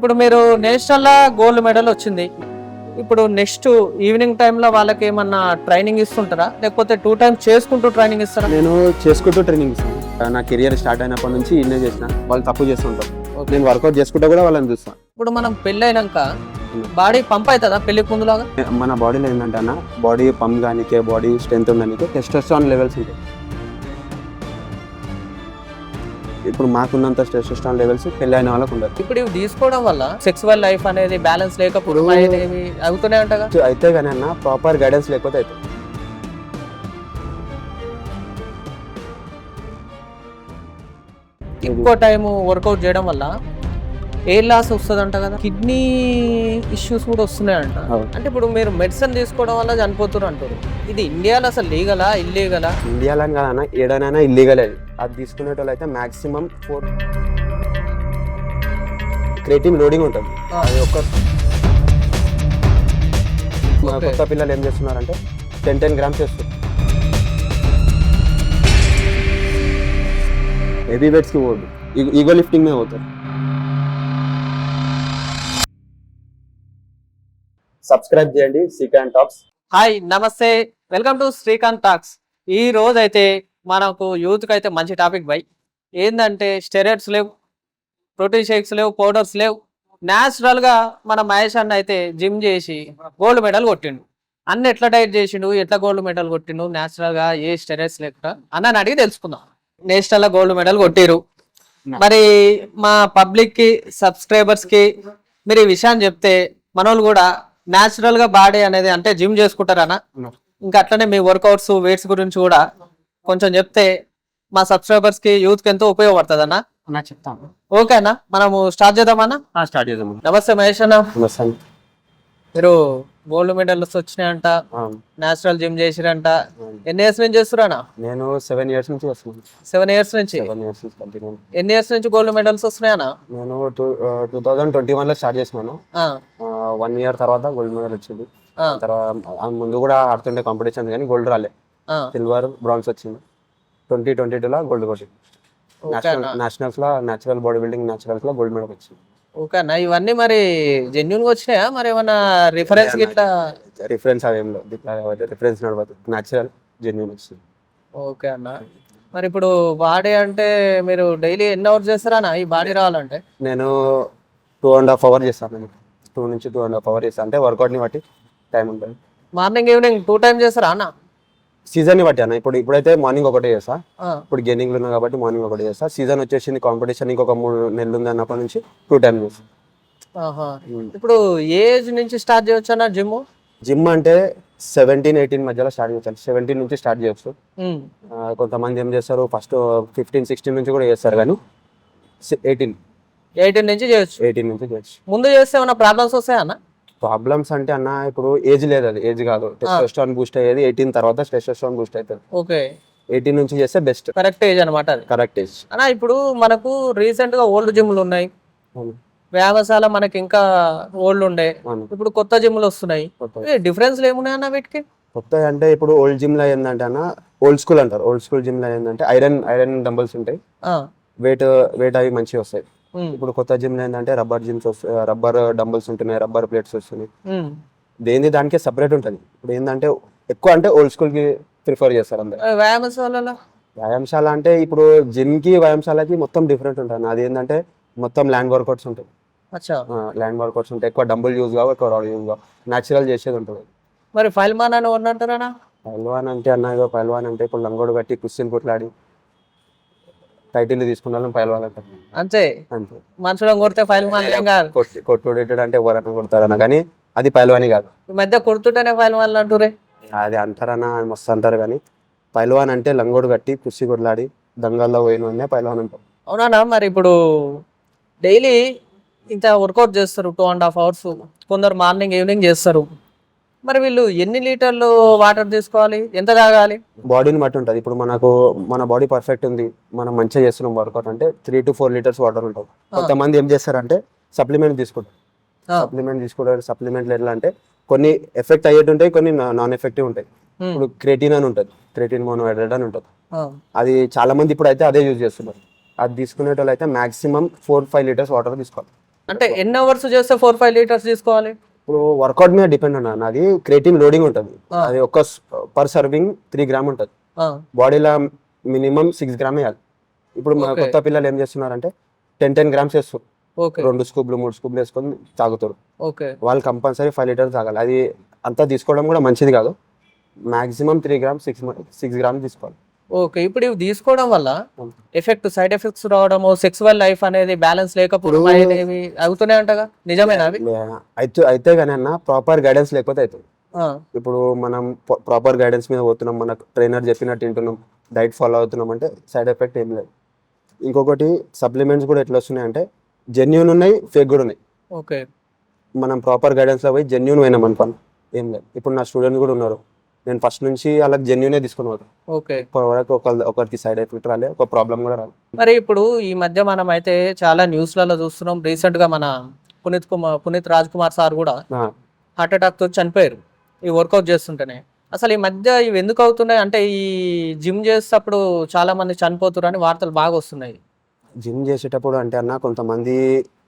ఇప్పుడు మీరు national gold medal వచ్చింది. ఇప్పుడు నెక్స్ట్ ఈవినింగ్ టైంలో వాళ్ళకి ఏమన్నా ట్రైనింగ్ ఇస్తుంటారా? లేకపోతే టూ టైమ్స్ చేసుకుంటూ ట్రైనింగ్ ఇస్తారా? నేను చేసుకుంటూ ట్రైనింగ్ ఇస్తాను. నా కెరియర్ స్టార్ట్ అయినప్పటి నుంచి ఇన్నే చేసిన. వాళ్ళు తప్పు చేస్తుంటారు నేను వర్కౌట్ చేసుకుంటా కూడా వాళ్ళని చూస్తాను ఇప్పుడు మనం పెళ్ళి అయినాక బాడీ పంప్ అవుతుందా పెళ్ళికి ముందులాగా? మన బాడీలో ఏంటంటే అన్న బాడీ పంప్ కానికే బాడీ స్ట్రెంత్ ఉండడానికి టెస్టోస్టాన్ లెవెల్స్ ఉంటాయి. ఇప్పుడు మాకున్నంత టెస్టోస్టాన్ లెవెల్స్ పెళ్ళి అయిన వాళ్ళకు ఉండదు. ఇప్పుడు ఇవి తీసుకోవడం వల్ల సెక్సువల్ లైఫ్ అనేది బ్యాలెన్స్ లేకపోవడం అనేది అవుతూనే ఉంటగా అయితే కానీ అన్న ప్రాపర్ గైడెన్స్ లేకపోతే అయితే ఎక్కువ టైం వర్కౌట్ చేయడం వల్ల ఏ లాస్ వస్తుంది అంట కదా? కిడ్నీ ఇష్యూస్ కూడా వస్తున్నాయంట. అంటే ఇప్పుడు మీరు మెడిసిన్ తీసుకోవడం వల్ల చనిపోతున్నారు అంటారు ఇది ఇండియాలో అసలు లీగలా ఇల్లీగలా ఇండియాలో కాదన్న ఏడైనా ఇల్లీగల్ అది అది తీసుకునేటోళ్ళు అయితే మాక్సిమం ఫోర్ క్రియేటివ్ లోడింగ్ ఉంటుంది. అది ఒక్క మన. కొత్త పిల్లలు ఏం చేస్తున్నారంటే టెన్ టెన్ గ్రామ్స్ చేస్తారు హెవీ వెయిట్స్కి పోదు. ఈగో లిఫ్టింగ్ మీద పోతారు సబ్స్క్రైబ్ చేయండి సీక్రెట్ టాక్స్ హాయ్ నమస్తే. వెల్కమ్ టు శ్రీకాంత్ టాక్స్ ఈ రోజు అయితే మనకు యూత్కి అయితే మంచి టాపిక్ బై. ఏంటంటే స్టెరాయిడ్స్ లేవు ప్రోటీన్ షేక్స్ లేవు పౌడర్స్ లేవు. న్యాచురల్గా మన మహేష్ అన్న అయితే జిమ్ చేసి గోల్డ్ మెడల్ కొట్టిండు. అన్న ఎట్లా డైట్ చేసిండు ఎట్లా గోల్డ్ మెడల్ కొట్టిండు న్యాచురల్గా ఏ స్టెరాయిడ్స్ లేకుండా అన్నని అడిగి తెలుసుకుందాం. నేషనల్ గోల్డ్ మెడల్ కొట్టిరు. మరి మా పబ్లిక్కి సబ్స్క్రైబర్స్కి మీరు ఈ విషయాన్ని చెప్తే మనోళ్ళు కూడా న్యాచురల్గా బాడీ అనేది అంటే జిమ్ చేసుకుంటారనా ఇంకా అట్లనే మీ వర్కౌట్స్ వెయిట్స్ గురించి కూడా కొంచెం చెప్తే మా సబ్స్క్రైబర్స్కి యూత్కి ఎంతో ఉపయోగపడుతుంది అన్న. అన్న చెప్తాను ఓకేనా మనము స్టార్ట్ చేద్దామన్నా? స్టార్ట్ చేద్దాం. నమస్తే మహేష్ అన్న. మీరు గోల్డ్ మెడల్స్ వచ్చినాయంట నేచురల్ జిమ్ చేసిరంట. ఎన్ని ఇయర్స్ నుంచి చేస్తున్నా నేను సెవెన్ ఇయర్స్ నుంచి వస్తున్నాను సెవెన్ ఇయర్స్ నుంచి? ఎన్ని ఇయర్స్ నుంచి గోల్డ్ మెడల్స్ వస్తున్నాయన్నా? నేను టూ టూ థౌజండ్ ట్వంటీ వన్లో స్టార్ట్ చేసినాను. ఆ, వన్ ఇయర్ తర్వాత గోల్డ్ మెడల్ వచ్చింది. ఆ, తర్వాత ముందు కూడా ఆడుతుండే కాంపిటీషన్ కానీ గోల్డ్ రాలే. సిల్వర్ బ్రాంజ్ వచ్చింది. ట్వంటీ ట్వంటీ టూలో గోల్డ్ కొట్టింది నేషనల్స్లో నేచురల్ బాడీ బిల్డింగ్ నేచురల్స్లో గోల్డ్ మెడల్ వచ్చింది. ఓకే అన్న ఇవన్నీ మరి జెన్యున్గా వచ్చినాయా? మరి ఏమన్నా రిఫరెన్స్ గిట్లా? రిఫరెన్స్ అవేం లేదు. రిఫరెన్స్ నడవదు. నేచురల్ జెన్యున్ వచ్చింది. ఓకే అన్న మరి ఇప్పుడు బాడీ అంటే మీరు డైలీ ఎన్ని అవర్స్ చేస్తారా ఈ బాడీ రావాలంటే? నేను టూ అండ్ హాఫ్ అవర్ చేస్తాను. నేను టూ నుంచి టూ అండ్ హాఫ్ అవర్ చేస్తాను. అంటే వర్కౌట్ని బట్టి టైం ఉంటుంది. మార్నింగ్ ఈవినింగ్ టూ టైం చేస్తారా అన్న? సీజన్ని బట్టి అన్న. ఇప్పుడు ఇప్పుడైతే మార్నింగ్ ఒకటే చేస్తా. ఇప్పుడు గెయినింగ్ ఉన్నా కాబట్టి మార్నింగ్ ఒకటి చేస్తా. సీజన్ వచ్చేసింది కాంపిటీషన్ ఇంకొక మూడు నెలలు ఉంది అన్నప్పటి నుంచి టూ టైమ్. ఇప్పుడు ఏజ్ నుంచి స్టార్ట్ చేయొచ్చు అన్న జిమ్? జిమ్ అంటే సెవెంటీన్ ఎయిటీన్ మధ్యలో స్టార్ట్ చేయొచ్చు సెవెంటీన్ నుంచి స్టార్ట్ చేయొచ్చు. కొంతమంది ఏం చేస్తారు ఫస్ట్ ఫిఫ్టీన్ సిక్స్టీన్ నుంచి కూడా చేస్తారు కానీ ఎయిటీన్. ఎయిటీన్ నుంచి చేయొచ్చు. ఎయిటీన్ నుంచి చేయొచ్చు. ముందు చేస్తే ఏమైనా ప్రాబ్లమ్స్ వస్తాయా అన్న? ప్రాబ్లమ్స్ అంటే అన్న ఇప్పుడు ఏజ్ లేదు అది ఏజ్ కాదు. టెస్టోస్టాన్ బూస్ట్ అయ్యేది ఎయిటీన్ తర్వాత టెస్టోస్టాన్ బూస్ట్ అవుతుంది ఓకే. ఎయిటీన్ నుంచి చేస్తే బెస్ట్ కరెక్ట్ ఏజ్ అనమాట కరెక్ట్ ఏజ్ అన్న ఇప్పుడు మనకు రీసెంట్గా ఓల్డ్ జిమ్లు ఉన్నాయి. వ్యాయామశాల మనకి ఇంకా ఓల్డ్ ఉండే. ఇప్పుడు కొత్త జిమ్లు వస్తున్నాయి. డిఫరెన్స్ ఏమున్నాయి అన్న వీటికి? కొత్త అంటే ఇప్పుడు ఓల్డ్ జిమ్లో ఏంటంటే అన్న ఓల్డ్ స్కూల్ అంటారు. ఓల్డ్ స్కూల్ జిమ్లో ఏంటంటే ఐరన్ ఐరన్ డంబల్స్ ఉంటాయి. వెయిట్ వెయిట్ అవి మంచిగా వస్తాయి. ఇప్పుడు కొత్త జిమ్లో ఏంటంటే రబ్బర్ జిమ్స్ వస్తాయి రబ్బర్ డంబల్స్ ఉంటున్నాయి రబ్బర్ ప్లేట్స్ వస్తున్నాయి. దేని దానికే సపరేట్ ఉంటుంది. ఇప్పుడు ఏంటంటే ఎక్కువ అంటే ఓల్డ్ స్కూల్కి ప్రిఫర్ చేస్తారు అందరు. వ్యాయామశాలలో? వ్యాయామశాల అంటే ఇప్పుడు జిమ్కి వ్యాయామశాలకి మొత్తం డిఫరెంట్ ఉంటుంది. అది ఏంటంటే మొత్తం ల్యాండ్ వర్కౌట్స్ ఉంటాయి. ల్యాండ్ వర్కౌట్స్ ఉంటాయి. ఎక్కువ డబుల్ యూజ్ కావు ఎక్కువ రాడ్ యూజ్ కావు. న్యాచురల్ చేసేది ఉంటుంది. మరి ఫైల్ మాన్ అని ఉన్నట్టారా పైల్వాన్ అంటే అన్న పైల్వాన్ అంటే ఇప్పుడు లంగోడు కట్టి కుస్తీలు కొట్లాడి టైటిల్ తీసుకున్న వాళ్ళని పైల్వాన్ అంటారు అంతే. అంతే. మనుషులను కొడితే ఫైల్ కొట్టుడేటాడు అంటే ఎవరైనా కొడతారన్న కానీ అది పైల్వాని కాదు. ఈ మధ్య కొడుతుంటేనే ఫైల్ మాన్ అంటురే అది అంటారన్న మస్తు అంటారు కానీ పైల్వాన్ అంటే లంగోడు కట్టి కుస్తీ కొట్లాడి దంగల్లో పోయిన పైల్వాన్ అంటారు అవునా మరి ఇప్పుడు డైలీ ఇంత వర్కౌట్ చేస్తారు టూ అండ్ హాఫ్ అవర్స్ కొందరు మార్నింగ్ ఈవినింగ్ చేస్తారు. మరి వీళ్ళు ఎన్ని లీటర్లు వాటర్ తీసుకోవాలి? ఎంత తాగాలి? బాడీని బట్టి ఉంటుంది. ఇప్పుడు మనకు మన బాడీ పర్ఫెక్ట్ ఉంది. మనం మంచిగా చేస్తున్నాం వర్కౌట్ అంటే three to four litres water ఉంటుంది. కొంతమంది ఏం చేస్తారంటే సప్లిమెంట్ తీసుకుంటారు. సప్లిమెంట్ తీసుకుంటారు. సప్లిమెంట్లు ఎట్లా అంటే కొన్ని ఎఫెక్ట్ అయ్యేటి ఉంటాయి కొన్ని నాన్ ఎఫెక్టివ్ ఉంటాయి. ఉమ్, ఇప్పుడు క్రెటిన్ అని ఉంటుంది. క్రెటిన్ మోనోహైడ్రేట్ అని ఉంటుంది. అది చాలా మంది ఇప్పుడు అయితే అదే యూజ్ చేస్తున్నారు. అది తీసుకునేటోళ్ళు అయితే maximum four five litres water తీసుకోవాలి. అంటే ఎన్ని అవర్స్ చేస్తే ఫోర్ ఫైవ్ లీటర్స్ తీసుకోవాలి? ఇప్పుడు వర్కౌట్ మీద డిపెండ్ ఉన్నా నాది క్రియేటిన్ లోడింగ్ ఉంటుంది. అది ఒక పర్ సర్వింగ్ త్రీ గ్రామ్ ఉంటుంది. బాడీలో మినిమం సిక్స్ గ్రామ్ వేయాలి. ఇప్పుడు మన Okay. కొత్త పిల్లలు ఏం చేస్తున్నారంటే టెన్ టెన్ గ్రామ్స్ వేస్తారు రెండు స్కూప్లు మూడు స్కూప్లు వేసుకొని తాగుతారు. వాళ్ళు కంపల్సరీ ఫైవ్ లీటర్స్ తాగాలి. అది అంతా తీసుకోవడం కూడా మంచిది కాదు. Maximum three grams six six grams తీసుకోవాలి. ఓకే ఇప్పుడు ఇవి తీసుకోవడం వల్ల. ఎఫెక్ట్ సైడ్ ఎఫెక్ట్స్ రావడము సెక్సువల్ లైఫ్ అనేది బ్యాలెన్స్ లేకపోవడం అనేవి అవుతూనే అంటగా నిజమేనా అవి? అయితే అయితే కానీ అన్న ప్రాపర్ గైడెన్స్ లేకపోతే అవుతుంది ఇప్పుడు మనం ప్రాపర్ గైడెన్స్ మీద పోతున్నాం మన ట్రైనర్ చెప్పినట్టు తింటున్నాం డైట్ ఫాలో అవుతున్నాం అంటే సైడ్ ఎఫెక్ట్ ఏం లేదు. ఇంకొకటి సప్లిమెంట్స్ కూడా ఎట్లా వస్తున్నాయి అంటే జెన్యున్ ఉన్నాయి ఫేక్ కూడా ఉన్నాయి. ఓకే. మనం ప్రాపర్ గైడెన్స్లో పోయి జెన్యున్ పోయినాం అనుకోను ఏం లేదు. ఇప్పుడు నా స్టూడెంట్స్ కూడా ఉన్నారు నేను ఫస్ట్ నుంచి వాళ్ళకి జెన్యునే తీసుకుని పోతాను ఓకే. ఇప్పటి వరకు ఒక ఒకరికి సైడ్ ఎఫెక్ట్ రాలే ఒక ప్రాబ్లం కూడా రాలేదు మరి ఇప్పుడు ఈ మధ్య మనం అయితే చాలా న్యూస్లలో చూస్తున్నాం రీసెంట్గా మన పునీత్ కుమార్ పునీత్ రాజ్ కుమార్ సార్ కూడా ఆ, హార్ట్ అటాక్తో చనిపోయారు ఈ వర్కౌట్ చేస్తుంటేనే. అసలు ఈ మధ్య ఇవి ఎందుకు అవుతున్నాయి? అంటే ఈ జిమ్ చేసేటప్పుడు చాలా మంది చనిపోతున్నారు అని వార్తలు బాగా వస్తున్నాయి. జిమ్ చేసేటప్పుడు అంటే అన్న కొంతమంది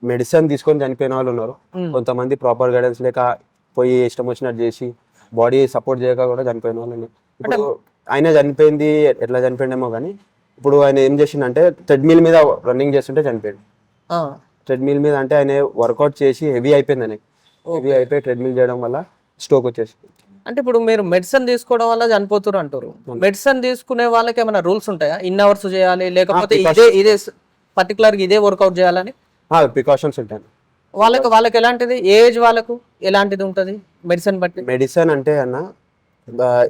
మెడిసిన్ తీసుకొని చనిపోయిన వాళ్ళు ఉన్నారు. కొంతమంది ప్రాపర్ గైడెన్స్ లేక పోయి ఇష్టం వచ్చినట్టు చేసి బాడీ సపోర్ట్ చేయక కూడా చనిపోయిన వాళ్ళు ఉన్నారు. ఇప్పుడు ఆయన చనిపోయింది ఎట్లా చనిపోయిండేమో కానీ ఇప్పుడు ఆయన ఏం చేసిండంటే ట్రెడ్మిల్ మీద రన్నింగ్ చేస్తుంటే చనిపోయాడు. ట్రెడ్మిల్ మీద అంటే ఆయన వర్కౌట్ చేసి హెవీ అయిపోయింది ఆయనకి. హెవీ అయిపోయి ట్రెడ్మిల్ చేయడం వల్ల స్ట్రోక్ వచ్చేసి అంటే ఇప్పుడు మీరు మెడిసిన్ తీసుకోవడం వల్ల చనిపోతున్నారు అంటారు మెడిసిన్ తీసుకునే వాళ్ళకి ఏమైనా రూల్స్ ఉంటాయా? ఇన్ అవర్స్ చేయాలి లేకపోతే ఇదే ఇదే పర్టికులర్ ఇదే వర్కౌట్ చేయాలని? ప్రికాషన్స్ ఉంటాయి. వాళ్ళకి వాళ్ళకి ఎలాంటిది? ఏజ్ వాళ్ళకు ఎలాంటిది ఉంటుంది? మెడిసిన్ బట్టి? మెడిసిన్ అంటే అన్న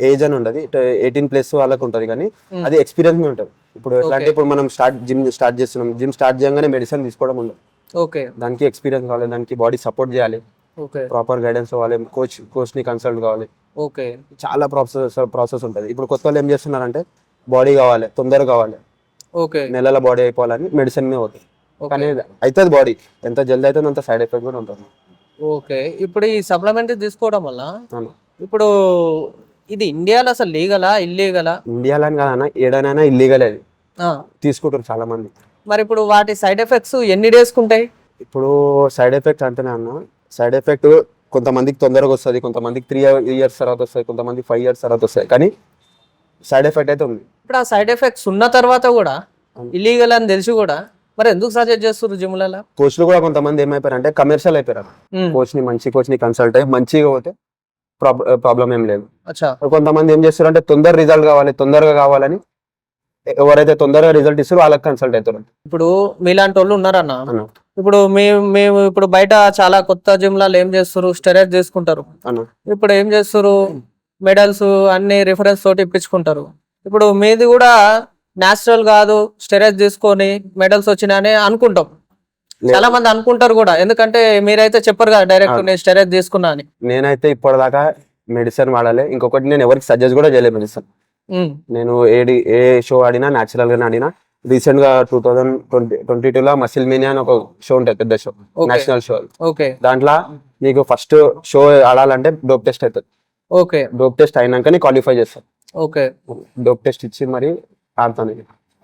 ఏజ్ అని ఉండదు. ఎయిటీన్ ప్లస్ వాళ్ళకి ఉంటుంది కానీ. అది ఎక్స్పీరియన్స్ మీద ఉంటుంది. ఇప్పుడు ఎట్లా అంటే ఇప్పుడు మనం స్టార్ట్ జిమ్ స్టార్ట్ చేస్తున్నాం. జిమ్ స్టార్ట్ చేయగానే మెడిసిన్ తీసుకోవడం ఉండదు. ఓకే. దానికి ఎక్స్పీరియన్స్ కావాలి దానికి బాడీ సపోర్ట్ చేయాలి. ఓకే. ప్రాపర్ గైడెన్స్ కావాలి కోచ్ కోచ్ని కన్సల్ట్ కావాలి. ఓకే. చాలా ప్రాసెస్ ప్రాసెస్ ఉంటుంది. ఇప్పుడు కొత్త వాళ్ళు ఏం చేస్తున్నారంటే బాడీ కావాలి తొందరగా కావాలి. ఓకే. నెలల బాడీ అయిపోవాలని మెడిసిన్ మీద అవుతుంది కానీ అవుతుంది బాడీ ఎంత జల్దీ అవుతుంది అంత సైడ్ ఎఫెక్ట్ కూడా ఉంటుంది. ఓకే. ఇప్పుడు ఈ సప్లిమెంట్ తీసుకోవడం వల్ల. ఇప్పుడు ఇది ఇండియాలో అసలు లీగలా ఇల్లీగలా? ఇండియాలో అని కాదన్న ఏడైనా ఇల్లీగల్ అది. తీసుకుంటారు చాలా మంది మరి ఇప్పుడు వాటి సైడ్ ఎఫెక్ట్స్ ఎన్ని డేస్కి ఉంటాయి? ఇప్పుడు సైడ్ ఎఫెక్ట్ అంటేనే అన్న సైడ్ ఎఫెక్ట్ కొంతమందికి తొందరగా వస్తుంది కొంతమందికి త్రీ ఇయర్స్ తర్వాత వస్తుంది కొంతమంది ఫైవ్ ఇయర్స్ తర్వాత వస్తాయి కానీ సైడ్ ఎఫెక్ట్ అయితే ఉంది. ఇప్పుడు ఆ సైడ్ ఎఫెక్ట్స్ ఉన్న తర్వాత కూడా ఇల్లీగల్ అని తెలిసి కూడా మరి ఎందుకు సజెస్ట్ చేస్తారు జిమ్లలో? కోచ్లు కూడా కొంతమంది ఏమైపోయారు అంటే కమర్షియల్ అయిపోయారు కోచ్ని మంచి కోచ్ని కన్సల్ట్ అయ్యి మంచిగా పోతే ప్రాబ్లం ఏం లేదు. కొంతమంది ఏం చేస్తారు అంటే తొందర రిజల్ట్ కావాలి తొందరగా కావాలని ఎవరైతే తొందరగా రిజల్ట్ ఇస్తారో వాళ్ళకి కన్సల్ట్ అవుతారు. ఇప్పుడు మీలాంటి వాళ్ళు ఉన్నారన్న? అన్న ఇప్పుడు మేము మేము ఇప్పుడు బయట చాలా కొత్త జిమ్లలో ఏం చేస్తారు స్టెరాయిడ్ తీసుకుంటారు. అన్న ఇప్పుడు ఏం చేస్తారు మెడల్స్ అన్ని రిఫరెన్స్ తోటి ఇప్పించుకుంటారు. ఇప్పుడు మీది కూడా న్యాచురల్ కాదు స్టెరాయిడ్ తీసుకొని మెడల్స్ వచ్చినాయని అనుకుంటాం. చాలా మంది అనుకుంటారు కూడా ఎందుకంటే మీరైతే చెప్పరు కదా డైరెక్ట్. నేను స్టెరాయిడ్ తీసుకున్నా అని. నేనైతే ఇప్పటిదాకా మెడిసిన్ వాడాలి. ఇంకొకటి నేను ఎవరికి సజెస్ట్ కూడా చేయలేదు మెడిసిన్. నేను ఏడి ఏ షో ఆడినా న్యాచురల్ గానే ఆడినా రీసెంట్గా two thousand twenty twenty two లో మసిల్ మీనియా అని ఒక షో ఉంటుంది పెద్ద షో. National show. ఓకే. దాంట్లో నీకు ఫస్ట్ షో ఆడాలంటే డోప్ టెస్ట్ అవుతుంది. ఓకే. డోప్ టెస్ట్ అయినాకనే క్వాలిఫై చేస్తాను ఓకే. డోప్ టెస్ట్ ఇచ్చి మరి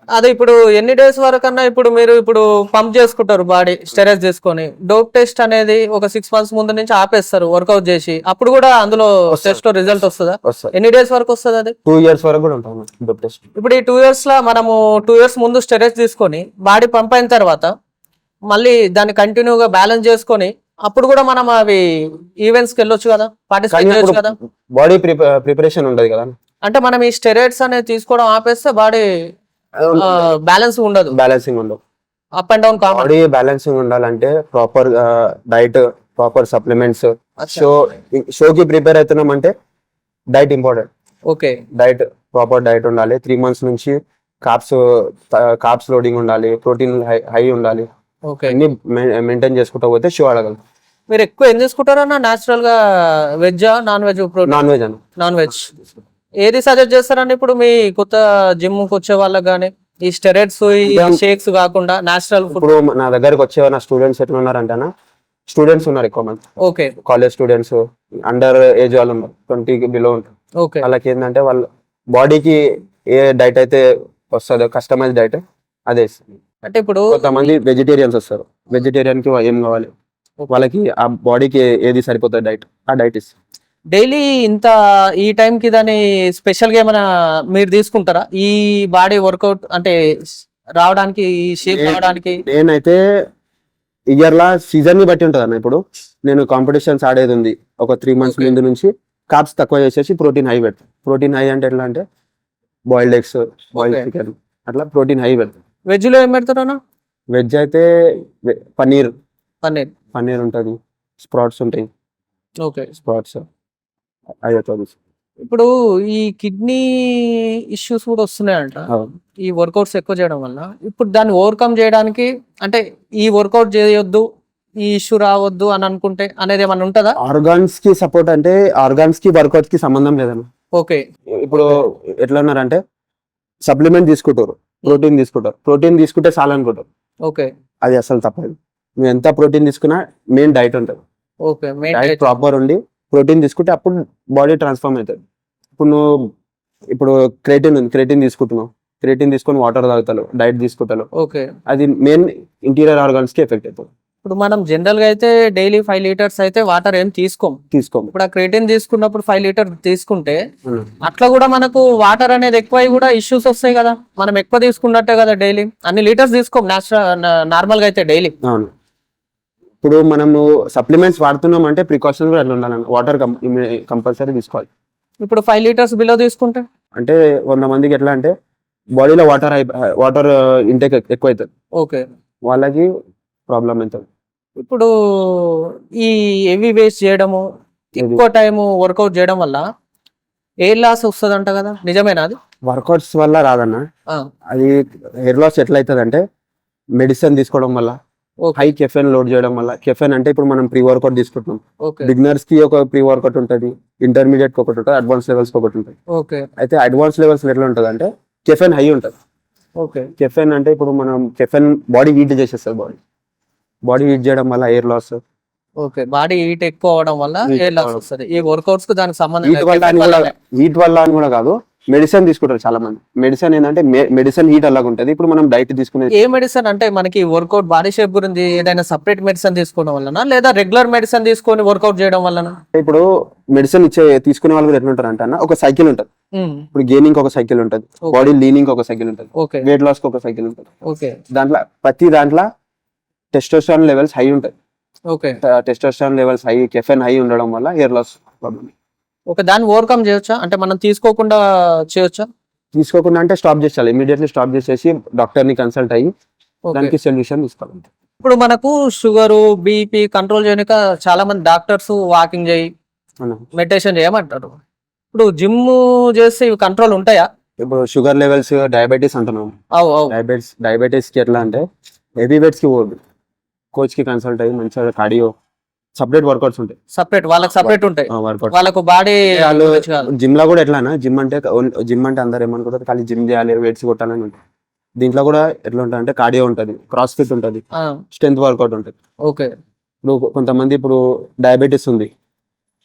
అదే ఇప్పుడు ఎన్ని డేస్ వరకు అన్నా ఇప్పుడు మీరు ఇప్పుడు పంప్ చేసుకుంటారు బాడీ స్టెరాయిడ్ తీసుకొని డోప్ టెస్ట్ అనేది ఒక సిక్స్ మంత్స్ ముందు నుంచి ఆపేస్తారు వర్కౌట్ చేసి. అప్పుడు కూడా అందులో టెస్ట్ రిజల్ట్ వస్తుందా? ఎన్ని డేస్ వరకు వస్తుంది అది? టూ ఇయర్స్ వరకు కూడా డోప్ టెస్ట్. ఇప్పుడు ఈ టూ ఇయర్స్లో మనము టూ ఇయర్స్ ముందు స్టెరాయిడ్ తీసుకొని బాడీ పంప్ అయిన తర్వాత మళ్ళీ దాన్ని కంటిన్యూగా బ్యాలెన్స్ చేసుకొని అప్పుడు కూడా మనం అవి ఈవెంట్స్కి వెళ్ళొచ్చు కదా? పార్టిసిపేట్ చేయొచ్చు కదా? బాడీ ప్రిపరేషన్ ఉండదు కదా. అంటే మనం ఈ స్టెరాయిడ్స్ అనేది తీసుకోవడం ఆపేస్తే బాడీ బ్యాలెన్స్ ఉండదు. బ్యాలెన్సింగ్ ఉండవు up and down body balancing ఉండాలంటే proper diet proper supplements show షోకి ప్రిపేర్ అవుతున్నాం అంటే diet important okay diet proper diet ఉండాలి. త్రీ మంత్స్ నుంచి కాప్స్ కాప్స్ లోడింగ్ ఉండాలి. ప్రోటీన్ హై ఉండాలి. ఓకే అన్ని మెయింటైన్ చేసుకుంటూ పోతే షో ఆడగలం. మీరు ఎక్కువ ఏం తీసుకుంటారన్నా? నాచురల్గా veg non veg non veg అన్న. నాన్ వెజ్ ఏది సజెస్ట్ చేస్తారండి ఇప్పుడు మీ కొత్త జిమ్కి వచ్చే వాళ్ళకి కానీ ఈ స్టెరాయిడ్స్ ఈ. షేక్స్ కాకుండా నేచురల్ ఫుడ్ ఇప్పుడు నా దగ్గరకు వచ్చే నా స్టూడెంట్స్ ఎట్లా ఉన్నారంటే స్టూడెంట్స్ ఉన్నారు ఎక్కువ మంది. Okay. College students under age వాళ్ళు ఉన్నారు. ట్వంటీ బిలో ఉంటారు. ఓకే. వాళ్ళకి ఏంటంటే వాళ్ళ బాడీకి ఏ డైట్ అయితే వస్తుందో కస్టమైజ్ డైట్ అదే అంటే ఇప్పుడు కొంతమంది వెజిటేరియన్స్ వస్తారు. వెజిటేరియన్కి ఏం కావాలి? వాళ్ళకి ఆ బాడీకి ఏది సరిపోతుంది డైట్ ఆ డైట్ ఇస్తాం డైలీ ఇంత ఈ టైం కి దాని స్పెషల్గా ఏమైనా మీరు తీసుకుంటారా? ఈ బాడీ వర్కౌట్ అంటే రావడానికి ఈ షేప్ రావడానికి? నేనైతే ఇయర్ లా సీజన్ని బట్టి ఉంటుంది అన్న ఇప్పుడు. నేను కాంపిటీషన్స్ ఆడేది ఉంది. ఒక త్రీ మంత్స్. ముందు నుంచి కాప్స్ తక్కువ చేసేసి ప్రోటీన్ హై పెడతాను ప్రోటీన్ హై అంటే ఎట్లా అంటే బాయిల్డ్ ఎగ్స్ బాయిల్డ్. చికెన్ అట్లా ప్రోటీన్ హై పెడతాను వెజ్లో ఏం పెడతారా వెజ్ అయితే వె- పన్నీర్. పన్నీర్. పన్నీర్ ఉంటుంది స్ప్రాట్స్ ఉంటాయి. ఓకే స్ప్రాట్స్ అవి అవుతుంది ఇప్పుడు ఈ కిడ్నీ ఇష్యూస్ కూడా వస్తున్నాయంట. ఈ వర్కౌట్స్ ఎక్కువ చేయడం వల్ల. ఇప్పుడు దాన్ని ఓవర్కమ్ చేయడానికి అంటే ఈ వర్కౌట్ చేయొద్దు ఈ ఇష్యూ రావద్దు అని అనుకుంటే అనేది ఏమన్నా ఉంటుందా? ఆర్గాన్స్కి సపోర్ట్ అంటే ఆర్గాన్స్కి వర్కౌట్కి సంబంధం లేదన్న. ఓకే. ఇప్పుడు ఎట్లా ఉన్నారంటే సప్లిమెంట్ తీసుకుంటారు ప్రోటీన్ తీసుకుంటారు. ప్రోటీన్ తీసుకుంటే చాలా అనుకుంటారు ఓకే. అది అసలు తప్పదు. నువ్వు ఎంత ప్రోటీన్ తీసుకున్నా మెయిన్ డైట్ ఉంటుంది. Okay diet. ప్రాపర్ ఉండి ప్రోటీన్ తీసుకుంటే అప్పుడు బాడీ ట్రాన్స్ఫార్మ్ అవుతుంది. ఇప్పుడు నువ్వు ఇప్పుడు క్రేటిన్ ఉంది క్రేటిన్ తీసుకుంటున్నావు. క్రేటిన్ తీసుకొని వాటర్ తాగుతావు డైట్ తీసుకుంటావు. ఓకే. అది మెయిన్ ఇంటీరియర్ ఆర్గాన్స్కి ఎఫెక్ట్ అవుతుంది ఇప్పుడు మనం జనరల్గా అయితే డైలీ ఫైవ్ లీటర్స్ అయితే వాటర్ ఏం తీసుకోం. తీసుకోము ఇప్పుడు ఆ క్రేటిన్ తీసుకున్నప్పుడు ఫైవ్ లీటర్ తీసుకుంటే అట్లా కూడా మనకు వాటర్ అనేది ఎక్కువ కూడా ఇష్యూస్ వస్తాయి కదా. మనం ఎక్కువ తీసుకున్నట్టే కదా డైలీ. అన్ని లీటర్స్ తీసుకోం నేచురల్ నార్మల్గా అయితే డైలీ. అవును. ఇప్పుడు మనము సప్లిమెంట్స్ వాడుతున్నాం అంటే ప్రికాషన్స్ కూడా అట్లా ఉండాలి వాటర్ కంపల్సరీ తీసుకోవాలి. ఇప్పుడు ఫైవ్ లీటర్స్ బిలో తీసుకుంటే? అంటే కొంతమందికి ఎట్లా అంటే బాడీలో వాటర్ వాటర్ ఇంటేక్ ఎక్కువ అవుతుంది ఓకే. వాళ్ళకి ప్రాబ్లం అవుతుంది ఇప్పుడు ఈ హెవీ వేస్ట్ చేయడము ఎక్కువ టైం వర్కౌట్ చేయడం వల్ల ఏ లాస్ వస్తుంది అంట కదా? నిజమేనా అది? వర్కౌట్స్ వల్ల రాదన్న. అది హెయిర్ లాస్ ఎట్లా అవుతుంది అంటే మెడిసిన్ తీసుకోవడం వల్ల. హై కెఫెన్ లోడ్ చేయడం వల్ల. కెఫెన్ అంటే ఇప్పుడు మనం ప్రీ వర్కౌట్ తీసుకుంటున్నాం. ఓకే బిగినర్స్కి ఒక ప్రీ వర్కౌట్ ఉంటుంది ఇంటర్మీడియట్కి ఒకటి ఉంటుంది అడ్వాన్స్ లెవెల్స్ ఒకటి ఉంటుంది. ఓకే అయితే అడ్వాన్స్ లెవెల్స్ ఎట్లా ఉంటుంది అంటే కెఫెన్ హై ఉంటుంది. ఓకే కెఫెన్ అంటే ఇప్పుడు మనం కెఫెన్ బాడీ హీట్ చేసేస్తుంది బాడీ బాడీ హీట్ చేయడం వల్ల hair loss okay body heat ఎక్కువ అవడం వల్ల ఏ లాస్. వస్తుంది. ఈ వర్కౌట్స్కు దానికి సంబంధం హీట్. వల్ల అని కూడా. హీట్ వల్ల అని కూడా కాదు. మెడిసిన్ తీసుకుంటారు చాలా మంది మెడిసిన్ ఏంటంటే మెడిసిన్ హీట్ అలాగ ఉంటుంది. ఇప్పుడు మనం డైట్ తీసుకునేది ఏ మెడిసిన్ అంటే మనకి వర్కౌట్ బాడీ షేప్ గురించి ఏదైనా సపరేట్ మెడిసిన్ తీసుకోవడం వలన లేదా రెగ్యులర్ మెడిసిన్ తీసుకొని వర్కౌట్ చేయడం వలన ఇప్పుడు మెడిసిన్ ఇచ్చే తీసుకునే వాళ్ళు కూడా ఎట్లా ఉంటారు అంటే ఒక సైకిల్ ఉంటుంది. ఇప్పుడు గెయినింగ్ ఒక సైకిల్ ఉంటుంది. బాడీ లీనింగ్ ఒక సైకిల్ ఉంటుంది. ఓకే. వెయిట్ లాస్ ఒక సైకిల్ ఉంటుంది. ఓకే. దాంట్లో ప్రతి దాంట్లో టెస్టోస్టాన్ లెవెల్స్ హై ఉంటాయి. Okay. Testosterone levels high caffeine high ఉండడం వల్ల హెయిర్ లాస్ ప్రాబ్లమ్ ఓకే దాన్ని ఓవర్కమ్ చేయొచ్చా? అంటే మనం తీసుకోకుండా చేయొచ్చా? తీసుకోకుండా అంటే స్టాప్ చేయాలి ఇమీడియట్లీ స్టాప్ చేసేసి డాక్టర్ని కన్సల్ట్ అయ్యి దానికి సొల్యూషన్ తీసుకోవాలి ఇప్పుడు మనకు షుగర్ బీపీ కంట్రోల్ చేయడానికి చాలా మంది డాక్టర్స్ వాకింగ్ చేయి. మెడిటేషన్ చేయమంటారు. ఇప్పుడు జిమ్ చేస్తే ఇవి కంట్రోల్ ఉంటాయా? ఇప్పుడు షుగర్ లెవెల్స్ డయాబెటీస్ అంటున్నాం. డయాబెటీస్ డయాబెటీస్కి ఎట్లా అంటే హెవీ వెయిట్స్కి కోచ్కి కన్సల్ట్ అయ్యి మంచిగా కార్డియో సపరేట్ వర్కౌట్స్ ఉంటాయి. సపరేట్ వాళ్ళకి సపరేట్ ఉంటాయి. వర్కౌట్ వాళ్ళకు బాడీ వాళ్ళు జిమ్లో కూడా ఎట్లానా? జిమ్ అంటే జిమ్ అంటే అందరు ఏమనుకుంటారు? ఖాళీ జిమ్ చేయాలి వెయిట్స్ కొట్టాలని ఉంటుంది దీంట్లో కూడా ఎట్లా ఉంటుంది అంటే కార్డియో ఉంటుంది క్రాస్ ఫిట్ ఉంటుంది స్ట్రెంత్ వర్కౌట్ ఉంటుంది. ఓకే. ఇప్పుడు కొంతమంది ఇప్పుడు డయాబెటీస్ ఉంది.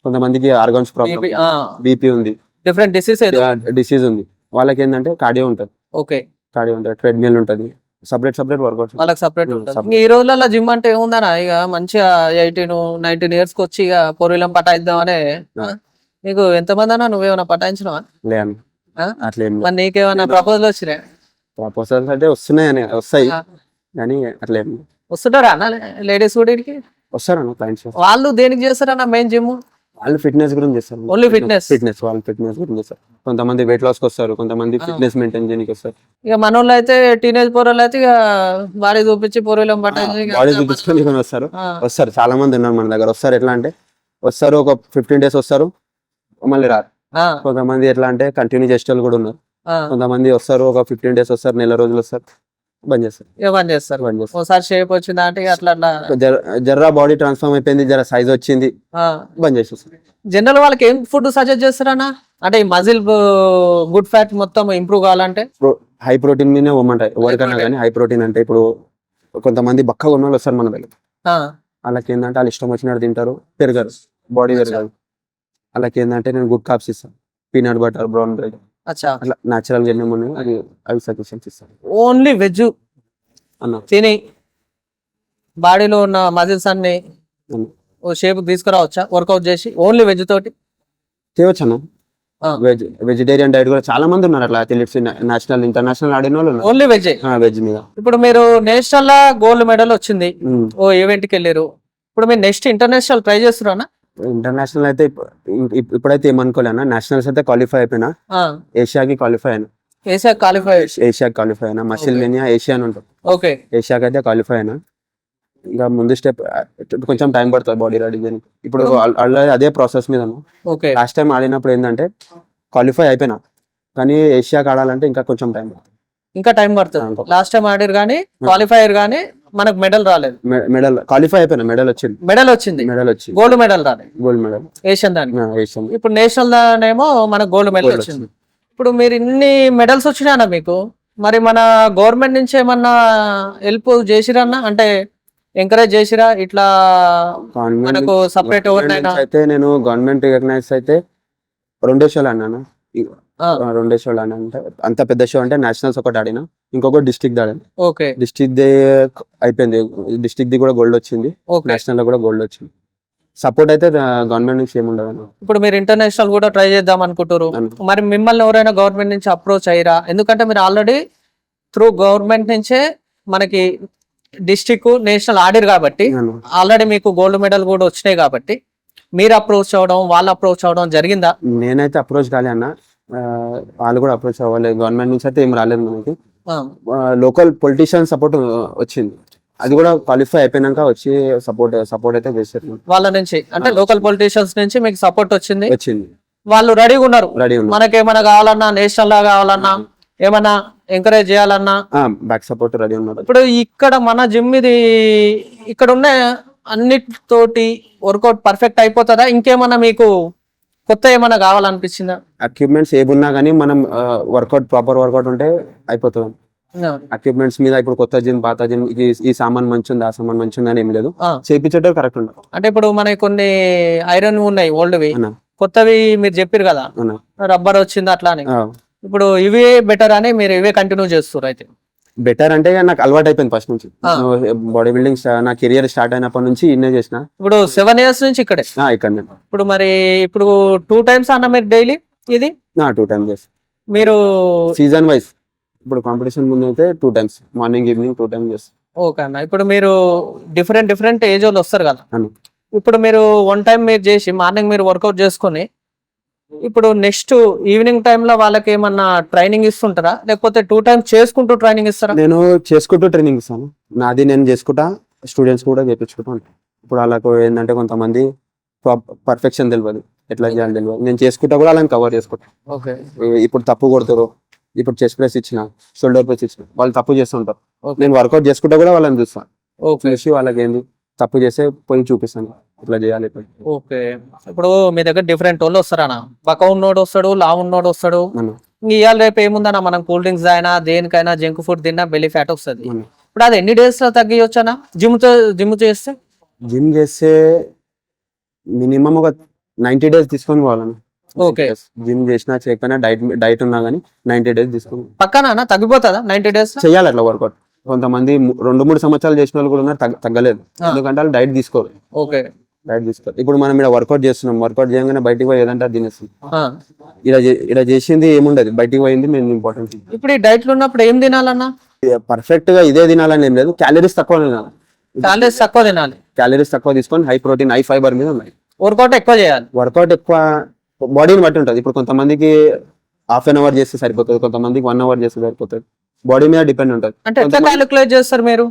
కొంతమందికి ఆర్గాన్స్ ప్రాబ్లమ్ బీపీ ఉంది. డిఫరెంట్ డిసీజ్ డిసీజ్ ఉంది. వాళ్ళకి ఏంటంటే కార్డియో ఉంటుంది. ఓకే. కార్డియో ఉంటుంది ట్రెడ్మిల్ ఉంటుంది. సపరేట్ సపరేట్ వర్కౌట్స్ వాళ్ళకి సపరేట్ Hmm, ఉంటుంది. ఈ రోజులలో జిమ్ అంటే ఏముందనా ఇక మంచిగా ఎయిటీన్ నైన్టీన్ ఇయర్స్కి వచ్చి ఇక పొరిలం పటాయిద్దామనే. ఆ. నీకు ఎంతమంది అన్నా నువ్వేమైనా పటాయించినావా ఆ? అట్లా మరి నీకేమైనా ప్రపోజల్ వచ్చినాయి? ప్రపోజల్స్ అంటే వస్తున్నాయి అని వస్తాయి. కానీ అట్లా లేదు. వస్తుంటారా అన్న లేడీస్ కూడా క్లయింట్స్ వాళ్ళు దేనికి చేస్తారన్న మెయిన్ జిమ్ వాళ్ళు ఫిట్నెస్ గురించి చేస్తారు. Only fitness? ఫిట్నెస్ వాళ్ళు ఫిట్నెస్ గురించి చేస్తారు. కొంతమంది వెయిట్ లాస్కి వస్తారు కొంతమంది. ఫిట్నెస్ మెయింటైన్ చేయడానికి వస్తారు. ఇక మనోళ్ళు అయితే టీనేజ్ పోరోళ్ళు అయితే ఇక బాడీ చూపించి పొరిలం బాడీ చూపించుకొని కొని వస్తారు. వస్తారు చాలా మంది ఉన్నారు మన దగ్గర. వస్తారు ఎట్లా అంటే వస్తారు ఒక ఫిఫ్టీన్ డేస్ వస్తారు మళ్ళీ రారు. కొంతమంది ఎట్లా అంటే కంటిన్యూ చేసే వాళ్ళు కూడా ఉన్నారు. కొంతమంది వస్తారు ఒక ఫిఫ్టీన్ డేస్ వస్తారు నెల రోజులు వస్తారు. బంద్ చేస్తారు. ఇక పని చేస్తారు. బంద్ చేస్తారు. ఒకసారి షేప్ వచ్చిందా అంటే ఇక అట్లా అట్లా. జర జర్రా బాడీ ట్రాన్స్ఫార్మ్ అయిపోయింది జర సైజ్ వచ్చింది బంద్ చేసేస్తారు. జనరల్ వాళ్ళకి ఏం ఫుడ్ సజెస్ట్ చేస్తారన్నా? అంటే ఈ మజిల్ గుడ్ ఫ్యాట్ మొత్తం ఇంప్రూవ్ కావాలంటే? హై ప్రోటీన్ మీదే ఇవ్వమంటాయి ఎవరికైనా. కానీ హై ప్రోటీన్ అంటే ఇప్పుడు కొంతమంది బక్కగా ఉన్న వాళ్ళు వస్తారు మన దగ్గర. ఆ, వాళ్ళకి ఏంటంటే వాళ్ళు ఇష్టం వచ్చినట్టు తింటారు పెరగరు. బాడీ పెరగదు. వాళ్ళకి ఏంటంటే నేను గుడ్ కాప్స్ ఇస్తాను. పీనట్ బటర్ బ్రౌన్ బ్రెడ్ అచ్చా. అట్లా న్యాచురల్గా ఎన్ని ఉన్నాయి అది అవి సజెషన్స్ ఇస్తాను. ఓన్లీ వెజ్ అన్న. తిని బాడీలో ఉన్న మజిల్స్ అన్ని ఓ షేప్ తీసుకురావచ్చా? వర్కౌట్ చేసి ఓన్లీ వెజ్ తోటి? చేయవచ్చు అన్న. వెజ్ వెజిటేరియన్ డైట్ కూడా చాలా మంది ఉన్నారు అట్లా అథ్లెట్స్ నేషనల్ ఇంటర్నేషనల్ ఆడిన వాళ్ళు ఓన్లీ వెజ్ వెజ్ మీద. ఇప్పుడు మీరు నేషనల్ లా గోల్డ్ మెడల్ వచ్చింది. ఓ ఈవెంట్కి వెళ్ళారు. ఇప్పుడు మీరు నెక్స్ట్ ఇంటర్నేషనల్ ట్రై చేస్తున్నారా ఇంటర్నేషనల్ అయితే ఇప్పు- ఇప్- ఇప్పుడైతే ఏమనుకోలేనా? నేషనల్స్ అయితే క్వాలిఫై అయిపోయినా? ఏషియాకి క్వాలిఫై అయినా? ఏసా క్వాలిఫై ఏషియాకి క్వాలిఫై అయినా? మసిల్ మెనియా ఏషియా అని ఉంటుంది. ఓకే. ఏషియాకి అయితే క్వాలిఫై అయినా? ఇంకా ముందు స్టెప్ కొంచెం టైం పడుతుంది బాడీ రెడీ చేయడానికి ఇప్పుడు అదే ప్రాసెస్ మీద ఓకే. లాస్ట్ టైం ఆడినప్పుడు ఏంటంటే క్వాలిఫై అయిపోయినా. కానీ ఏషియాకి ఆడాలంటే ఇంకా కొంచెం టైం ఇంకా టైం పడుతుంది. లాస్ట్ టైం ఆడారు కానీ క్వాలిఫైర్ కానీ మనకు మెడల్ రాలేదు. మెడల్ క్వాలిఫై అయిపోయినా మెడల్ వచ్చింది. మెడల్ వచ్చింది. మెడల్ వచ్చింది. గోల్డ్ మెడల్ రాలేదు. Gold medal. ఏషియన్ దానికి. ఏషియన్. ఇప్పుడు నేషనల్ దానేమో మనకు గోల్డ్ మెడల్ వచ్చింది. ఇప్పుడు మీరు ఇన్ని మెడల్స్ వచ్చినాయన్నా మీకు? మరి మన గవర్నమెంట్ నుంచి ఏమన్నా హెల్ప్ చేసిరన్నా? అంటే ఎంకరేజ్ చేసిరా? ఇట్లా మనకు సపరేట్ ఎవరినైనా? అయితే నేను గవర్నమెంట్ రికగ్నైజ్ అయితే రెండే షోలు అన్నాను? రెండే షోలు అన్నా అంటే అంత పెద్ద షో అంటే నేషనల్స్ ఒకటి ఆడినా. ఇంకొకటి డిస్ట్రిక్ట్ ఆడాను. ఓకే. డిస్ట్రిక్ట్ ది అయిపోయింది. డిస్ట్రిక్ట్ ది కూడా గోల్డ్ వచ్చింది. నేషనల్లో కూడా గోల్డ్ వచ్చింది. సపోర్ట్ అయితే గవర్నమెంట్ నుంచి ఏముండదు. ఇప్పుడు మీరు ఇంటర్నేషనల్ కూడా ట్రై చేద్దాం అనుకుంటారు. మరి మిమ్మల్ని ఎవరైనా గవర్నమెంట్ నుంచి అప్రోచ్ అయ్యారా? ఎందుకంటే మీరు ఆల్రెడీ త్రూ గవర్నమెంట్ నుంచే మనకి డిస్టిక్ నేషనల్ ఆడిరు కాబట్టి. ఆల్రెడీ మీకు గోల్డ్ మెడల్ కూడా వచ్చినాయి కాబట్టి మీరు అప్రోచ్ అవ్వడం వాళ్ళు అప్రోచ్ అవ్వడం జరిగిందా? నేనైతే అప్రోచ్ కాలే అన్న. వాళ్ళు కూడా అప్రోచ్ అవ్వలేదు. గవర్నమెంట్ నుంచి అయితే ఏం రాలేదు మనకి. లోకల్ పొలిటీషియన్ సపోర్ట్ వచ్చింది. అది కూడా క్వాలిఫై అయిపోయినాక వచ్చి సపోర్ట్ సపోర్ట్ అయితే చేశారు. వాళ్ళ నుంచి. అంటే లోకల్ పొలిటీషియన్స్ నుంచి మీకు సపోర్ట్ వచ్చింది? వచ్చింది. వాళ్ళు రెడీగా ఉన్నారు. రెడీ ఉన్నా మనకేమైనా కావాలన్నా నేషనల్ లా కావాలన్నా ఏమన్నా ఎంకరేజ్ చేయాలన్నా? బ్యాక్ సపోర్ట్ రెడీ ఉన్నారు. ఇప్పుడు ఇక్కడ మన జిమ్ ఇది ఇక్కడ ఉన్న అన్నిటితోటి వర్కౌట్ పర్ఫెక్ట్ అయిపోతుందా? ఇంకేమన్నా మీకు కొత్త ఏమన్నా కావాలనిపించిందా? ఎక్విప్మెంట్స్ ఏమున్నా కానీ మనం వర్కౌట్ ప్రాపర్ వర్కౌట్ ఉంటే అయిపోతుంది ఎక్విప్మెంట్స్ మీద ఇప్పుడు కొత్త జిమ్ పాత జిమ్ ఈ సామాన్ మంచి ఉంది ఆ సామాన్ మంచి ఉంది అని ఏం లేదు. చేపించేటో కరెక్ట్ ఉండదు అంటే ఇప్పుడు మనకి కొన్ని ఐరన్ ఉన్నాయి ఓల్డ్వి అన్న కొత్తవి మీరు చెప్పారు కదా. రబ్బర్ వచ్చింది అట్లా అని. ఇప్పుడు ఇవే బెటర్ అని మీరు ఇవే కంటిన్యూ చేస్తారు అయితే. బెటర్ అంటే నాకు అలవాటు అయిపోయింది ఫస్ట్ నుంచి. బాడీ బిల్డింగ్ నా కెరియర్ స్టార్ట్ అయినప్పటి నుంచి ఇన్నే చేసిన. ఇప్పుడు సెవెన్ ఇయర్స్ నుంచి ఇక్కడే? ఇక్కడ ఇప్పుడు మరి ఇప్పుడు టూ టైమ్స్ అన్న మీరు డైలీ ఇది? టూ టైమ్స్ మీరు సీజన్ వైజ్ ఇప్పుడు కాంపిటీషన్ ముందు అయితే two times morning evening two times చేస్తాను ఓకే అన్న. ఇప్పుడు మీరు డిఫరెంట్ డిఫరెంట్ ఏజ్ వాళ్ళు వస్తారు కదా. ఇప్పుడు మీరు వన్ టైం మీరు చేసి మార్నింగ్ మీరు వర్కౌట్ చేసుకొని ఇప్పుడు నెక్స్ట్ ఈవినింగ్ టైంలో వాళ్ళకి ఏమన్నా ట్రైనింగ్ ఇస్తుంటారా? లేకపోతే టూ టైమ్స్ చేసుకుంటూ ట్రైనింగ్ ఇస్తారా? నేను చేసుకుంటూ ట్రైనింగ్ ఇస్తాను. నాది నేను చేసుకుంటా స్టూడెంట్స్ కూడా చేపించుకుంటా ఉంటాను ఇప్పుడు వాళ్ళకు ఏంటంటే కొంతమంది పర్ఫెక్షన్ తెలియదు ఎట్లా చేయాలి తెలియదు నేను చేసుకుంటా కూడా వాళ్ళని కవర్ చేసుకుంటా. ఓకే. ఇప్పుడు తప్పు కొడతారు ఇప్పుడు చెస్ట్ ప్రెస్ ఇచ్చిన షోల్డర్ ప్రెస్ ఇచ్చిన వాళ్ళు తప్పు చేస్తుంటారు ఓకే. నేను వర్కౌట్ చేసుకుంటా కూడా వాళ్ళని చూస్తాను ఓకే. చూసి వాళ్ళకి ఏంది తప్పు చేస్తే పోయి చూపిస్తాను. ఇట్లా చేయాలి ఓకే. ఇప్పుడు మీ దగ్గర డిఫరెంట్ వాళ్ళు వస్తారన్న. బక్క ఉన్నోడు వస్తాడు. లావు ఉన్నోడు వస్తాడు ఇవాళ రేపు ఏముందన్న? మనం కూల్ డ్రింక్స్ అయినా దేనికైనా జంక్ ఫుడ్ తిన్నా బెల్లి ఫ్యాట్ వస్తుంది. ఇప్పుడు అది ఎన్ని డేస్లో తగ్గియొచ్చనా జిమ్తో జిమ్ చేస్తే? జిమ్ చేస్తే మినిమం ఒక నైన్టీ డేస్ తీసుకొని పోవాలని ఓకే. జిమ్ చేసినా చేయకపోయినా డైట్ డైట్ ఉన్నా కానీ నైన్టీ డేస్ తీసుకొని పక్కన తగ్గిపోతుందా నైన్టీ డేస్ చేయాలి అట్లా వర్కౌట్ కొంతమంది రెండు మూడు సంవత్సరాలు చేసిన వాళ్ళు కూడా ఉన్నారు తగ్గ- తగ్గలేదు. ఎందుకంటే వాళ్ళు డైట్ తీసుకోరు. ఓకే. డైట్ తీసుకోరు ఇప్పుడు మనం ఇక్కడ వర్కౌట్ చేస్తున్నాం. వర్కౌట్ చేయగానే బయటికి పోయి ఏదంటే తినేస్తాం. ఇలా ఇలా చేసింది ఏముండదు. బయటికి పోయింది మేము ఇంపార్టెంట్ ఇప్పుడు ఈ డైట్లు ఉన్నప్పుడు ఏం తినాలన్నా? పర్ఫెక్ట్గా ఇదే తినాలని ఏం లేదు. క్యాలరీస్ తక్కువ తినాలి. క్యాలరీస్ తక్కువ తినాలి. క్యాలరీస్ తక్కువ తీసుకొని హై ప్రోటీన్ హై ఫైబర్ మీద ఉన్నాయి. వర్కౌట్ ఎక్కువ చేయాలి. వర్కౌట్ ఎక్కువ బాడీని బట్టి ఉంటుంది. ఇప్పుడు కొంతమందికి హాఫ్ అన్ అవర్ చేస్తే సరిపోతుంది. కొంతమందికి వన్ అవర్ చేస్తే సరిపోతుంది. బాడీ మీద డిపెండ్ ఉంటుంది. అంటే ఎట్లా క్యాలిక్యులేట్ చేస్తారు మీరు?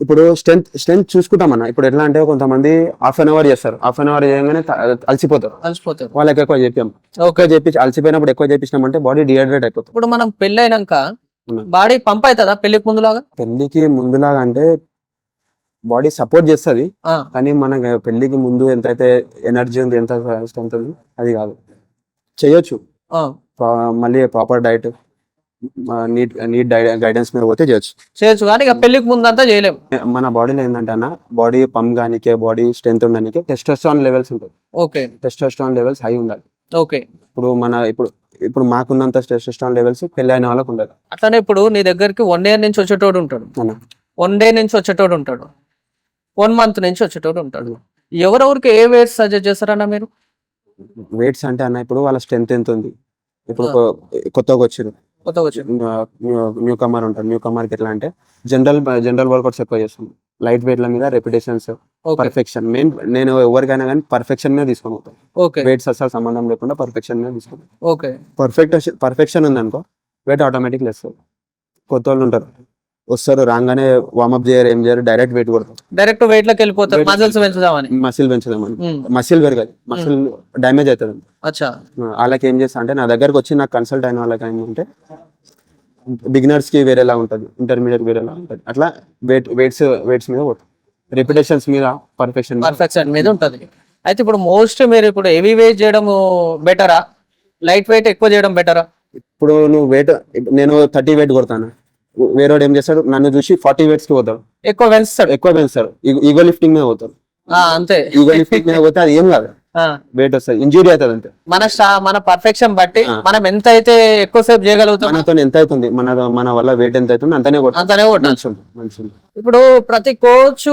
ఇప్పుడు స్ట్రెంత్ స్ట్రెంత్ చూసుకుంటామన్న ఇప్పుడు ఎట్లా అంటే కొంతమంది హాఫ్ అన్ అవర్ చేస్తారు. హాఫ్ అన్ అవర్ చేయగానే అలసిపోతారు. కలిసిపోతారు వాళ్ళకి ఎక్కువ చెప్పాం ఓకే. ఎక్కువ చెప్పి అలసిపోయినప్పుడు ఎక్కువ చేపించినామంటే బాడీ డిహైడ్రేట్ అయిపోతుంది. ఇప్పుడు మనం పెళ్ళి అయినాక. బాడీ పంప్ అవుతుందా పెళ్ళికి ముందులాగా? పెళ్ళికి ముందులాగా అంటే బాడీ సపోర్ట్ చేస్తుంది. కానీ మనకి పెళ్ళికి ముందు ఎంతైతే ఎనర్జీ ఉంది ఎంత స్ట్రెంత్ ఉంది అది కాదు. చేయొచ్చు. మళ్ళీ proper diet neat neat guidance మీద పోతే చేయొచ్చు. చేయొచ్చు కానీ ఇక పెళ్ళికి ముందు అంతా చేయలేము మన బాడీలో ఏంటంటే అన్న బాడీ పంప్ కానికే బాడీ స్ట్రెంత్ ఉండడానికి టెస్టోస్ట్రాన్ లెవెల్స్ ఉంటాయి. ఓకే. టెస్టోస్ట్రాన్ లెవెల్స్ హై ఉండాలి. ఓకే. ఇప్పుడు మన ఇప్పుడు ఇప్పుడు మాకున్నంత టెస్టోస్ట్రాన్ లెవెల్స్ పెళ్ళి అయిన వాళ్ళకు ఉండదు. అట్లనే ఇప్పుడు నీ దగ్గరికి వన్ ఇయర్ నుంచి వచ్చేటోడు ఉంటాడు. వన్ డే నుంచి వచ్చేటోడు ఉంటాడు. వన్ మంత్ నుంచి వచ్చేటోడు ఉంటాడు. ఎవరెవరికి ఏ వేట్ సజెస్ట్ చేస్తారన్న మీరు? వెయిట్స్ అంటే అన్న ఇప్పుడు వాళ్ళ స్ట్రెంత్ ఎంత ఉంది ఇప్పుడు కొత్తగా వచ్చారు వచ్చి. న్యూ కమర్ ఉంటారు న్యూ కమర్కి ఎట్లా అంటే జనరల్ జనరల్ వర్కౌట్స్ ఎక్కువ చేస్తాం. లైట్ వెయిట్ల మీద రెపిటేషన్స్ ఓకే. పర్ఫెక్షన్ మెయిన్ నేను ఎవరికైనా కానీ పర్ఫెక్షన్ మీద తీసుకొని పోతాను ఓకే. వెయిట్స్ అసలు సంబంధం లేకుండా పర్ఫెక్షన్ మీద తీసుకుంటాం ఓకే. పర్ఫెక్ట్ పర్ఫెక్షన్ ఉంది అనుకో వెయిట్ ఆటోమేటిక్ లేస్తారు కొత్త వాళ్ళు ఉంటారు. వస్తారు రాగానే వార్మప్ చేయరు ఏం చేయరు డైరెక్ట్ వెయిట్ కొడతారు. డైరెక్ట్ వెయిట్లోకి వెళ్ళిపోతారు మజిల్స్ పెంచుదామని. మసిల్ పెంచుదామని. మసిల్ పెరగాలి. మసిల్ డ్యామేజ్ అవుతుంది అచ్చా. వాళ్ళకి ఏం చేస్తా అంటే నా దగ్గరకు వచ్చి నాకు కన్సల్ట్ అయిన వాళ్ళకి ఏంటంటే బిగినర్స్కి వేరేలా ఉంటుంది ఇంటర్మీడియట్ వేరేలా ఉంటుంది. అట్లా వెయిట్ వెయిట్స్ వెయిట్స్ మీద రిపిటేషన్స్ మీద పర్ఫెక్షన్ పర్ఫెక్షన్ మీద ఉంటది. అయితే ఇప్పుడు మోస్ట్ మీరు ఇప్పుడు హెవీ వెయిట్ చేయడం బెటరా లైట్ వెయిట్ ఎక్కువ చేయడం బెటరా ఇప్పుడు నువ్వు వెయిట్ నేను థర్టీ వెయిట్ కొడతాను? వేరేవాడు ఏం చేస్తాడు? నన్ను చూసి ఫార్టీ వెయిట్స్కి పోతాడు. ఎక్కువ పెంచుతాడు? ఎక్కువ పెంచుతాడు. ఈగో లిఫ్టింగ్ మీద పోతాడు. ఆ, అంతే. ఈగో లిఫ్టింగ్ మీద పోతే అది ఏం కాదు. వెయిట్ వస్తుంది. ఇంజురీ అవుతుంది అంతే. మన మన పర్ఫెక్షన్ బట్టి. మనం ఎంత అయితే ఎక్కువసేపు చేయగలుగుతాం మనతో ఎంత అవుతుంది? మన మన వల్ల వెయిట్ ఎంత అవుతుంది? అంతనే అంతనే మంచి ఇప్పుడు ప్రతి కోచ్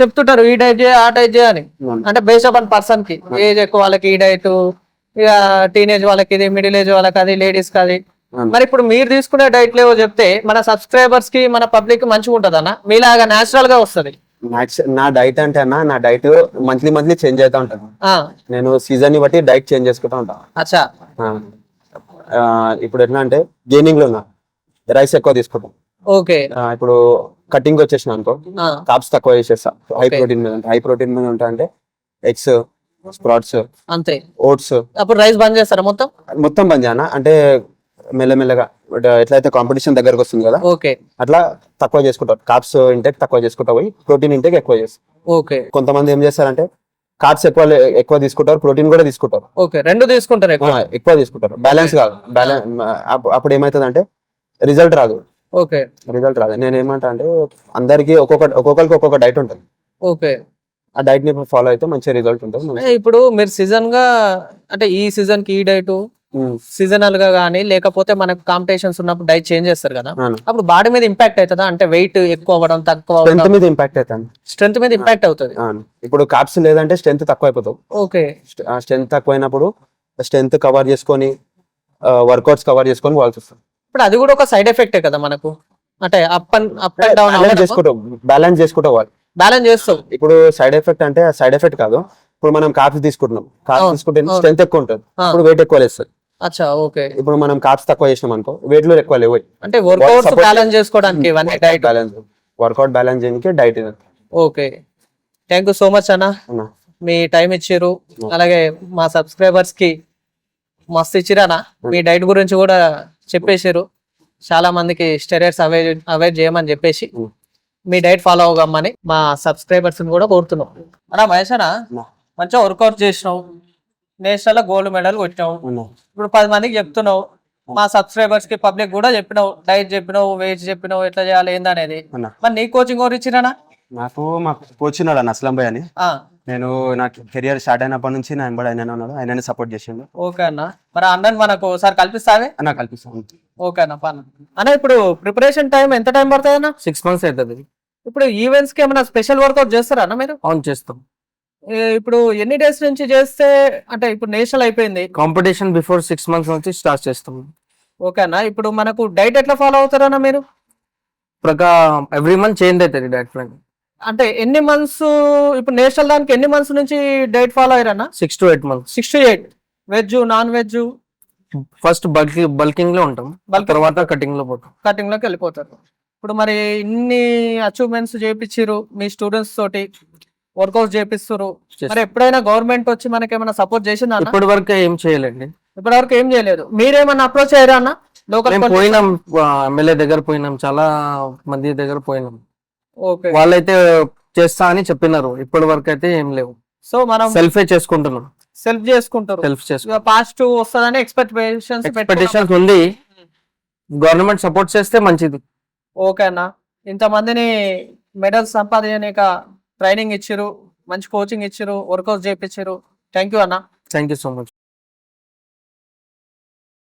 చెప్తుంటారు ఈ డైట్ చేయ ఆ డైట్ చేయ అని. అంటే బేస్డ్ అపాన్ పర్సన్కి ఏజ్ ఎక్కువ వాళ్ళకి ఈ డైట్ ఇక టీనేజ్ వాళ్ళకి ఇది మిడిల్ ఏజ్ వాళ్ళకి అది లేడీస్కి అది. మరి ఇప్పుడు మీరు తీసుకునే డైట్ లేవో చెప్తే మన సబ్స్క్రైబర్స్కి మన పబ్లిక్ మంచిగా ఉంటది అన్న. మీలాగా నేచురల్గా వస్తది. నా డైట్ అంటే అన్న నా డైట్ మంత్లీ మంత్లీ చేంజ్ అవుతా ఉంటాను నేను సీజన్ని బట్టి డైట్ చేంజ్ చేసుకుంటా ఉంటా. అచ్చా. ఇప్పుడు ఎట్లా అంటే గెయినింగ్లో ఉన్నా రైస్ ఎక్కువ తీసుకుంటాం. ఓకే. ఇప్పుడు కటింగ్ వచ్చేసిన అనుకో కాప్స్ తక్కువ చేసేస్తా హై. ప్రోటీన్ మీద హై ప్రోటీన్ మీద ఉంటా అంటే ఎగ్స్ స్ప్రాట్స్ అంతే. ఓట్స్ అప్పుడు రైస్ బంద్ చేస్తారా మొత్తం? మొత్తం బంద్ చేయనా అంటే మెల్లమెల్లగా ఎట్లయితే కాంపిటీషన్ దగ్గరకు వస్తుంది కదా ఓకే. అట్లా తక్కువ చేసుకుంటారు. కాప్స్ ఇంటేక్ తక్కువ చేసుకుంటా పోయి ప్రోటీన్ ఇంటేక్ ఎక్కువ చేస్తారు. ఓకే. కొంతమంది ఏం చేస్తారంటే కార్బ్స్ ఎక్కువ ఎక్కువ తీసుకుంటారు ప్రోటీన్ కూడా తీసుకుంటారు. ఓకే. రెండు తీసుకుంటారు ఎక్కువ? ఎక్కువ తీసుకుంటారు. బ్యాలెన్స్ కాదు. బ్యాలెన్స్ అప్పుడు ఏమవుతుంది అంటే రిజల్ట్ రాదు. ఓకే. రిజల్ట్ రాదు. నేను ఏమంటా అంటే అందరికి ఒక్కొక్క ఒక్కొక్కరికి ఒక్కొక్క డైట్ ఉంటుంది. ఓకే. ఆ డైట్ని ఫాలో అయితే మంచి రిజల్ట్ ఉంటుంది. ఇప్పుడు మీరు సీజన్గా అంటే ఈ సీజన్కి ఈ డైట్ సీజనల్గా కానీ లేకపోతే మనకు కాంపిటీషన్స్ ఉన్నప్పుడు డైట్ చేంజ్ చేస్తారు కదా. అప్పుడు బాడీ మీద ఇంపాక్ట్ అవుతుందా అంటే వెయిట్ ఎక్కువ అవ్వడం తక్కువ స్ట్రెంత్ మీద ఇంపాక్ట్ అవుతుంది స్ట్రెంత్ మీద ఇంపాక్ట్ అవుతుంది. ఇప్పుడు కాప్స్ లేదంటే స్ట్రెంత్ తక్కువ అయిపోతావు ఓకే స్ట్రెంత్ తక్కువైనప్పుడు స్ట్రెంత్ కవర్ చేసుకొని వర్కౌట్స్ కవర్ చేసుకొని పోవాల్సి వస్తుంది ఇప్పుడు అది కూడా ఒక సైడ్ ఎఫెక్టే కదా మనకు. అంటే up and up and down balance చేసుకుంటావు. బ్యాలెన్స్ చేసుకుంటూ పోవాలి బ్యాలెన్స్ చేస్తావు. ఇప్పుడు సైడ్ ఎఫెక్ట్ అంటే సైడ్ ఎఫెక్ట్ కాదు. ఇప్పుడు మనం కాప్స్ తీసుకుంటున్నాం. అవును, తీసుకుంటే. స్ట్రెంత్ ఎక్కువ ఉంటుంది. ఇప్పుడు వెయిట్ ఎక్కువ లేస్తుంది. అచ్చా ఓకే. ఇప్పుడు మనం కాప్స్ తక్కువ చేసినాం అనుకో వెయిట్లో ఎక్కువ లేవు. అంటే వర్కౌట్స్ support- బ్యాలెన్స్ చేసుకోవడానికి ఇవన్నీ డైట్ బ్యాలెన్స్ వర్కౌట్ బ్యాలెన్స్ చేయడానికి diet okay. Thank you so much అన్న. మీ టైం ఇచ్చారు అలాగే మా సబ్స్క్రైబర్స్కి మస్తు ఇచ్చిరానా మీ డైట్ గురించి కూడా చెప్పేశారు చాలా మందికి స్టెరాయిడ్స్ అవాయిడ్ అవాయిడ్ చేయమని చెప్పేసి. మీ డైట్ ఫాలో అవ్వమని మా సబ్స్క్రైబర్స్ కూడా కోరుతున్నాం. అన్నా మహేష్ అన్నా. మంచిగా వర్కౌట్ చేసినావు. నేషనల్ గోల్డ్ మెడల్ కొట్టినావు. అన్నా. ఇప్పుడు పది మందికి చెప్తున్నావు. మా సబ్స్క్రైబర్స్కి పబ్లిక్ కూడా చెప్పినావు. డైట్ చెప్పినావు వెయిట్ చెప్పినావు ఎట్లా చేయాలి ఏందనేది. అన్నా. మరి నీ కోచింగ్ ఎవరు ఇచ్చిరానా నాకు మా కోచ్ ఉన్నాడు అన్న అస్లం భాయ్ అని ఆ, నేను నా కెరియర్ స్టార్ట్ అయినప్పటి నుంచి నా ఎంబడి ఆయన ఉన్నాడు. ఆయననే సపోర్ట్ చేసిండు. ఓకే అన్న. మరి అన్నని మనకు ఒకసారి కల్పిస్తావే? అన్న కల్పిస్తాను. ఓకే అన్న పన్న అన్న ఇప్పుడు ప్రిపరేషన్ టైం ఎంత టైం పడుతుంది అన్న? సిక్స్ మంత్స్ అవుతుంది ఇప్పుడు ఈవెంట్స్కి ఏమైనా స్పెషల్ వర్కౌట్ చేస్తారా అన్న మీరు? ఆన్ చేస్తాం. ఇప్పుడు ఎన్ని డేస్ నుంచి చేస్తే అంటే ఇప్పుడు నేషనల్ అయిపోయింది? కాంపిటీషన్ బిఫోర్ సిక్స్ మంత్స్ నుంచి స్టార్ట్ చేస్తాం. ఓకే అన్న ఇప్పుడు మనకు డైట్ ఎట్లా ఫాలో అవుతారన్న మీరు? ప్రకా ఎవ్రీ మంత్ చేంజ్ అవుతుంది డైట్ ప్లాన్. అంటే ఎన్ని మంత్స్ ఇప్పుడు నేషనల్ దానికి ఎన్ని మంత్స్ నుంచి diet follow అయ్యారన్న? Six to eight months. Six to eight. Veg non veg? First bulk బల్కింగ్లో ఉంటాం. తర్వాత కటింగ్లో పోతాం. కటింగ్లోకి వెళ్ళిపోతారు. ఇప్పుడు మరి ఇన్ని అచీవ్మెంట్స్ చేపించారు మీ స్టూడెంట్స్ తోటి. వర్కౌట్ చేపిస్తారు మరి ఎప్పుడైనా గవర్నమెంట్ వచ్చి మనకి ఏమైనా సపోర్ట్ చేసిందా ఇప్పటి వరకు ఏం చేయలేండి ఇప్పటి వరకు ఏం చేయలేదు. మీరేమన్నా అప్రోచ్ అయ్యారా అన్న? లోకల్ పోయినాం ఎమ్మెల్యే దగ్గర పోయినాం చాలా మంది దగ్గర పోయినాం. ఓకే. వాళ్ళైతే చేస్తా అని చెప్పినారు. ఇప్పటి వరకు అయితే ఏం లేవు. సో మనం సెల్ఫే చేసుకుంటున్నాం. సెల్ఫ్ చేసుకుంటారు సెల్ఫ్ చేసుకుంటాం ఇక పాజిటివ్ వస్తుందని ఎక్స్పెక్టేషన్స్ ఎక్స్పెక్టేషన్స్ ఉంది. గవర్నమెంట్ సపోర్ట్ చేస్తే మంచిది. ఓకే అన్న. ఇంతమందిని మెడల్స్ సంపాదించక ట్రైనింగ్ ఇచ్చారు మంచి కోచింగ్ ఇచ్చారు వర్కౌట్ చేయించారు థ్యాంక్ యూ అన్న. Thank you so much